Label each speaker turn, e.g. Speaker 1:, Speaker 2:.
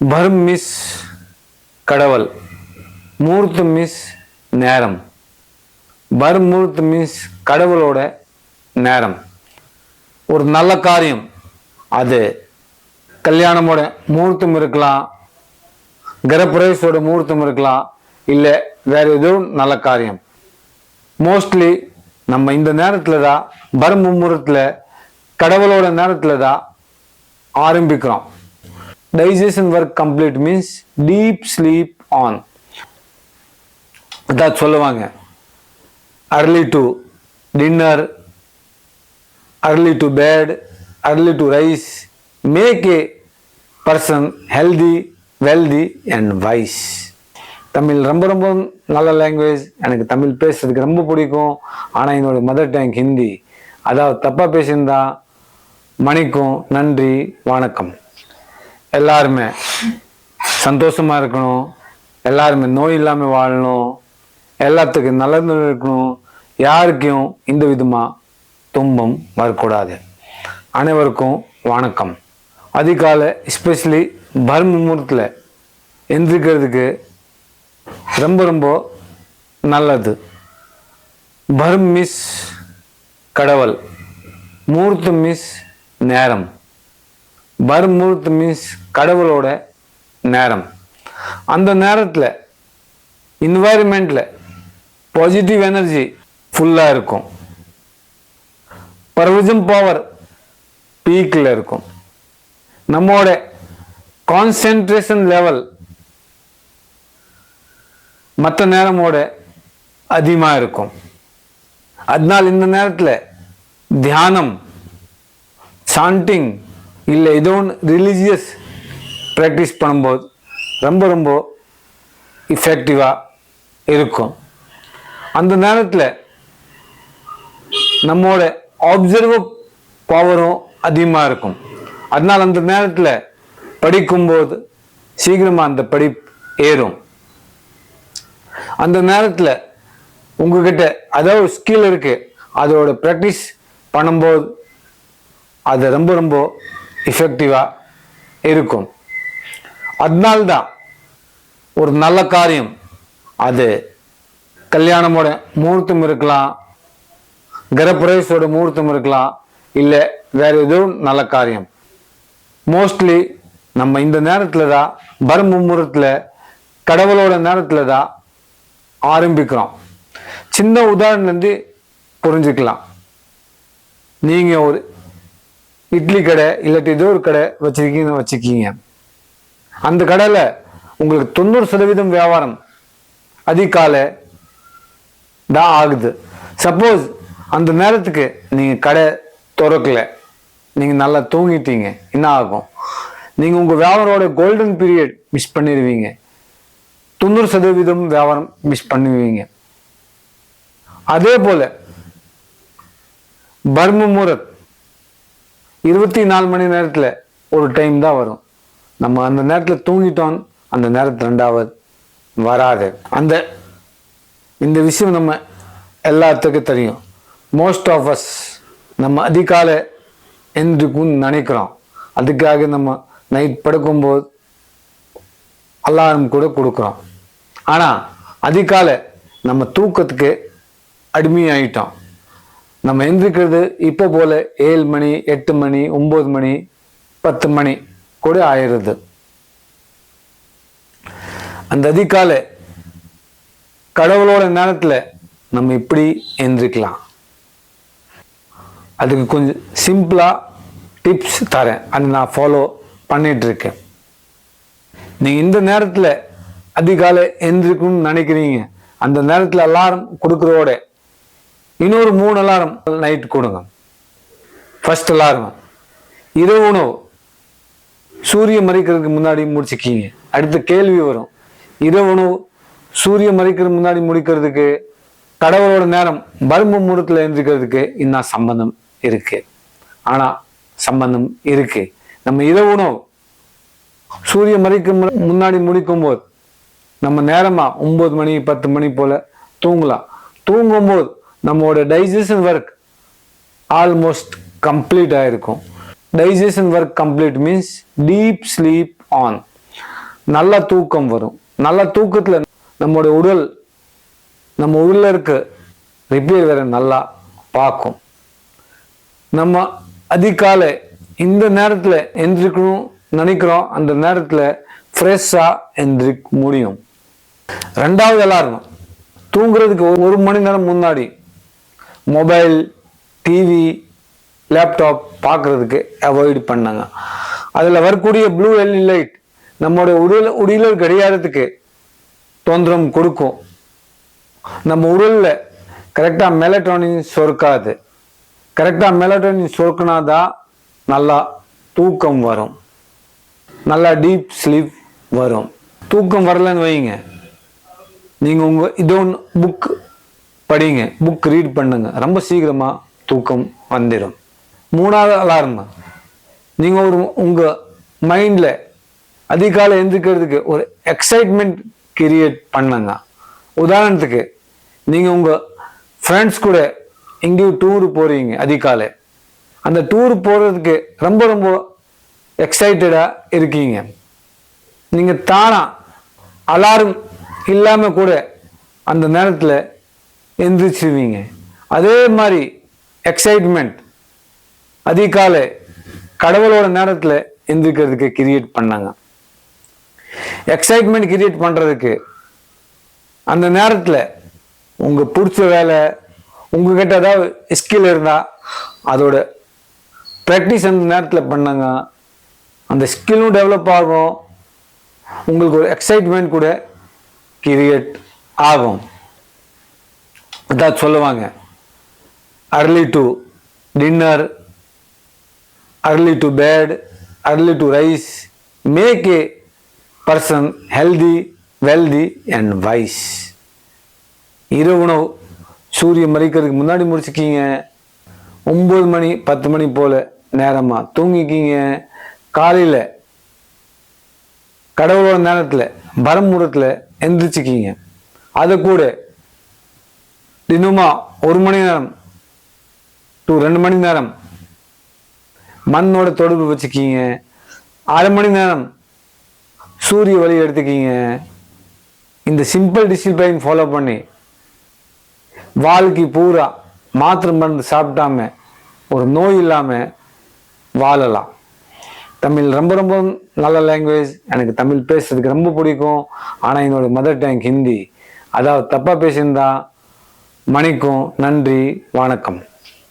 Speaker 1: பர்ம் miss கடவுள் மூர்த்து miss நேரம். பர்ம் மூர்த்து miss கடவுளோட நேரம். ஒரு நல்ல காரியம். அது கல்யாணமோட முகூர்த்தம் இருக்கலாம் கிரப்பிரவேசோட முகூர்த்தம் இருக்கலாம் இல்லை வேற எதுவும் நல்ல காரியம். மோஸ்ட்லி நம்ம இந்த நேரத்தில் தான் பரம் முகூர்த்தத்தில் கடவுளோட நேரத்தில் தான் ஆரம்பிக்கிறோம். Digestion work complete means deep sleep on அதான் சொல்லுவாங்க. Early to dinner early to bed early to rise make a person healthy wealthy and wise Tamil ரொம்ப ரொம்ப நல்ல லாங்குவேஜ் எனக்கு தமிழ் பேசுறதுக்கு ரொம்ப பிடிக்கும். ஆனால் என்னோட மதர் டங் ஹிந்தி. அதாவது தப்பாக பேசியிருந்தா மணிக்கும் நன்றி. வணக்கம். எல்லாருமே சந்தோஷமா இருக்கணும். எல்லாருமே நோய் இல்லாமல் வாழணும். எல்லாத்துக்கும் நல்லது இருக்கணும். யாருக்கும் இந்த விதமாக துன்பம் வரக்கூடாது. அனைவருக்கும் வணக்கம். அதிகாலை எஸ்பெஷலி பர்ம முகூர்த்தில் எந்திரிக்கிறதுக்கு ரொம்ப ரொம்ப நல்லது. பர்ம் மிஸ் கடவுள் முகூர்த்தம் மிஸ் நேரம். பர்ம் மீன்ஸ் கடவுளோட நேரம். அந்த நேரத்தில் இன்வாயர்மெண்ட்டில் பாசிட்டிவ் எனர்ஜி ஃபுல்லாக இருக்கும். பர்விஜன் பவர் பீக்கில் இருக்கும். நம்மோட கான்சென்ட்ரேஷன் லெவல் மற்ற நேரமோட அதிகமாக இருக்கும். அதனால் இந்த நேரத்தில் தியானம் சாண்டிங் இல்லை ஏதோ ஒன்று ரிலீஜியஸ் ப்ராக்டிஸ் பண்ணும்போது ரொம்ப ரொம்ப இஃபெக்டிவாக இருக்கும். அந்த நேரத்தில் நம்மோட ஆப்சர்வ் பவரும் அதிகமாக இருக்கும். அதனால் அந்த நேரத்தில் படிக்கும்போது சீக்கிரமாக அந்த படிப்பு ஏறும். அந்த நேரத்தில் உங்ககிட்ட அதாவது ஸ்கில் இருக்குது அதோட ப்ராக்டிஸ் பண்ணும்போது அது ரொம்ப ரொம்ப இஃபெக்டிவாக இருக்கும். அதனால்தான் ஒரு நல்ல காரியம். அது கல்யாணமோட முகூர்த்தம் இருக்கலாம் கிரப்பிரவேசோட முகூர்த்தம் இருக்கலாம் இல்லை வேற எதுவும் நல்ல காரியம். மோஸ்ட்லி நம்ம இந்த நேரத்தில் தான் பர்ம மும்முரத்தில் கடவுளோட நேரத்தில் தான் ஆரம்பிக்கிறோம். சின்ன உதாரணத்துலேருந்து புரிஞ்சுக்கலாம். நீங்கள் ஒரு இட்லி கடை இல்லாட்டி ஏதோ ஒரு கடை வச்சிருக்கீங்கன்னு வச்சுக்கீங்க அந்த கடையில் உங்களுக்கு தொண்ணூறு சதவீதம் வியாபாரம் அதிகாலை தான் ஆகுது. சப்போஸ் அந்த நேரத்துக்கு நீங்கள் கடை திறக்கல. நீங்கள் நல்லா தூங்கிட்டீங்க. என்ன ஆகும்? நீங்கள் உங்கள் வியாபாரோட கோல்டன் பீரியட் மிஸ் பண்ணிடுவீங்க. தொண்ணூறு சதவீதம் வியாபாரம் மிஸ் பண்ணுவீங்க. அதே போல் பர்ம முகூர்த் இருபத்தி நாலு மணி நேரத்தில் ஒரு டைம் தான் வரும். நம்ம அந்த நேரத்தில் தூங்கிட்டோம் அந்த நேரத்தில் ரெண்டாவது வராது. அந்த இந்த விஷயம் நம்ம எல்லாத்துக்கும் தெரியும். மோஸ்ட் ஆஃப் அஸ் நம்ம அதிகாலை எந்திரிக்கும்னு நினைக்கிறோம். அதுக்காக நம்ம நைட் படுக்கும்போது அலாரம் கூட கொடுக்குறோம். ஆனால் அதிகாலை நம்ம தூக்கத்துக்கு அடிமையாயிட்டோம். நம்ம எந்திரிக்கிறது இப்போ போல ஏழு மணி எட்டு மணி ஒம்பது மணி பத்து மணி கூட ஆயிடுது அந்த அதிகாலை கடவுளோட நேரத்தில் நம்ம இப்படி எந்திரிக்கலாம். அதுக்கு கொஞ்சம் சிம்பிளாக டிப்ஸ் தரேன். அது நான் ஃபாலோ பண்ணிட்டு இருக்கேன் நீங்கள் இந்த நேரத்தில் அதிகாலை எந்திரிக்கணும்னு நினைக்கிறீங்க. அந்த நேரத்தில் அலாரம் கொடுக்குறோட இன்னொரு மூணு அலாரம் நைட் கொடுங்க. First alarm. இரவு உணவு. சூரியன் மறைக்கிறதுக்கு முன்னாடி முடிச்சுக்கிங்க. அடுத்த கேள்வி வரும். இரவு உணவு சூரியன் மறைக்கிறதுக்கு முன்னாடி முடிக்கிறதுக்கு கடவுளோட நேரம் பரும முகூர்த்தத்தில் எழுந்திருக்கிறதுக்கு இன்னும் சம்பந்தம் இருக்கு? ஆனால் சம்பந்தம் இருக்கு. நம்ம இரவு உணவு சூரியன் மறைக்கும் முன்னாடி முடிக்கும் போது நம்ம நேரமாக ஒம்பது மணி பத்து மணி போல் தூங்கலாம். தூங்கும்போது நம்மளோட டைஜஷன் ஒர்க் ஆல்மோஸ்ட் கம்ப்ளீட் ஆகிருக்கும் digestion work complete means deep sleep on நல்ல தூக்கம் வரும். நல்ல தூக்கத்தில் நம்மளோட உடல் நம்ம உள்ள இருக்க ரிப்பேர் வேற நல்லா பார்க்கும். நம்ம அதிகாலை இந்த நேரத்தில் எந்திரிக்கணும் நினைக்கிறோம். அந்த நேரத்தில் ஃப்ரெஷ்ஷாக எந்திரிக்க முடியும். ரெண்டாவது அலாரம் தூங்குறதுக்கு ஒரு- ஒரு மணி நேரம் முன்னாடி மொபைல் டிவி லேப்டாப் பார்க்குறதுக்கு அவாய்ட் பண்ணாங்க. அதில் வரக்கூடிய ப்ளூ எல்இ லைட் நம்மளுடைய உடல் உடலில் கடிகாரத்துக்கு தொந்தரம் கொடுக்கும். நம்ம உடலில் கரெக்டாக மெலட்டோனின் சுரக்காது. கரெக்டாக மெலட்டோனின் சுரக்குனா தான் நல்லா தூக்கம் வரும். நல்லா டீப் ஸ்லீப் வரும். தூக்கம் வரலன்னு வைங்க நீங்கள் உங்கள் இதோ ஒன்று புக் படிங்க புக் ரீட் பண்ணுங்க. ரொம்ப சீக்கிரமாக தூக்கம் வந்துடும் மூணாவது அலாரம் நீங்கள் ஒரு உங்கள் மைண்டில் அதிகாலை எந்திரிக்கிறதுக்கு ஒரு எக்ஸைட்மெண்ட் கிரியேட் பண்ணுங்க. உதாரணத்துக்கு நீங்கள் உங்கள் ஃப்ரெண்ட்ஸ் கூட எங்கேயோ டூர் போகிறீங்க அதிகாலை. அந்த டூர் போகிறதுக்கு ரொம்ப ரொம்ப எக்ஸைட்டடாக இருக்கீங்க. நீங்கள் தானா அலாரம் இல்லாமல் கூட அந்த நேரத்தில் எந்திரிச்சிருவீங்க. அதே மாதிரி எக்ஸைட்மெண்ட் அதிகாலை கடவுளோட நேரத்தில் எந்திரிக்கிறதுக்கு கிரியேட் பண்ணாங்க. எக்ஸைட்மெண்ட் கிரியேட் பண்ணுறதுக்கு அந்த நேரத்தில் உங்கள் பிடிச்ச வேலை உங்ககிட்ட ஏதாவது ஸ்கில் இருந்தால் அதோட ப்ராக்டிஸ் அந்த நேரத்தில் பண்ணுங்க. அந்த ஸ்கில்லும் டெவலப் ஆகும். உங்களுக்கு ஒரு எக்ஸைட்மெண்ட் கூட கிரியேட் ஆகும். அதான் சொல்லுவாங்க. Early to dinner early to bed early to rise make a person healthy wealthy and wise இரவு உணவு. சூரியன் மறைக்கிறதுக்கு முன்னாடி முடிச்சுக்கிங்க. ஒம்பது மணி பத்து மணி போல் நேரமாக தூங்கிக்கிங்க. காலையில் கடவுளோட நேரத்தில் பரமுடத்தில் எந்திரிச்சுக்கிங்க. அதை கூட தினமா ஒரு மணி நேரம் டு ரெண்டு மணி நேரம். மண்ணோட தொடர்பு வச்சுக்கிங்க. அரை மணி நேரம் சூரிய வழி எடுத்துக்கிங்க. இந்த சிம்பிள் டிசிப்ளைன் ஃபாலோ பண்ணி வாழ்க்கை பூரா மாத்திரை மருந்து சாப்பிட்டாம ஒரு நோய் இல்லாமல் வாழலாம். தமிழ் ரொம்ப ரொம்ப நல்ல லாங்குவேஜ் எனக்கு தமிழ் பேசுறதுக்கு ரொம்ப பிடிக்கும். ஆனால் என்னோட மதர் டேங்க் ஹிந்தி. அதாவது தப்பாக பேசியிருந்தா மணிக்கும் நன்றி வணக்கம்.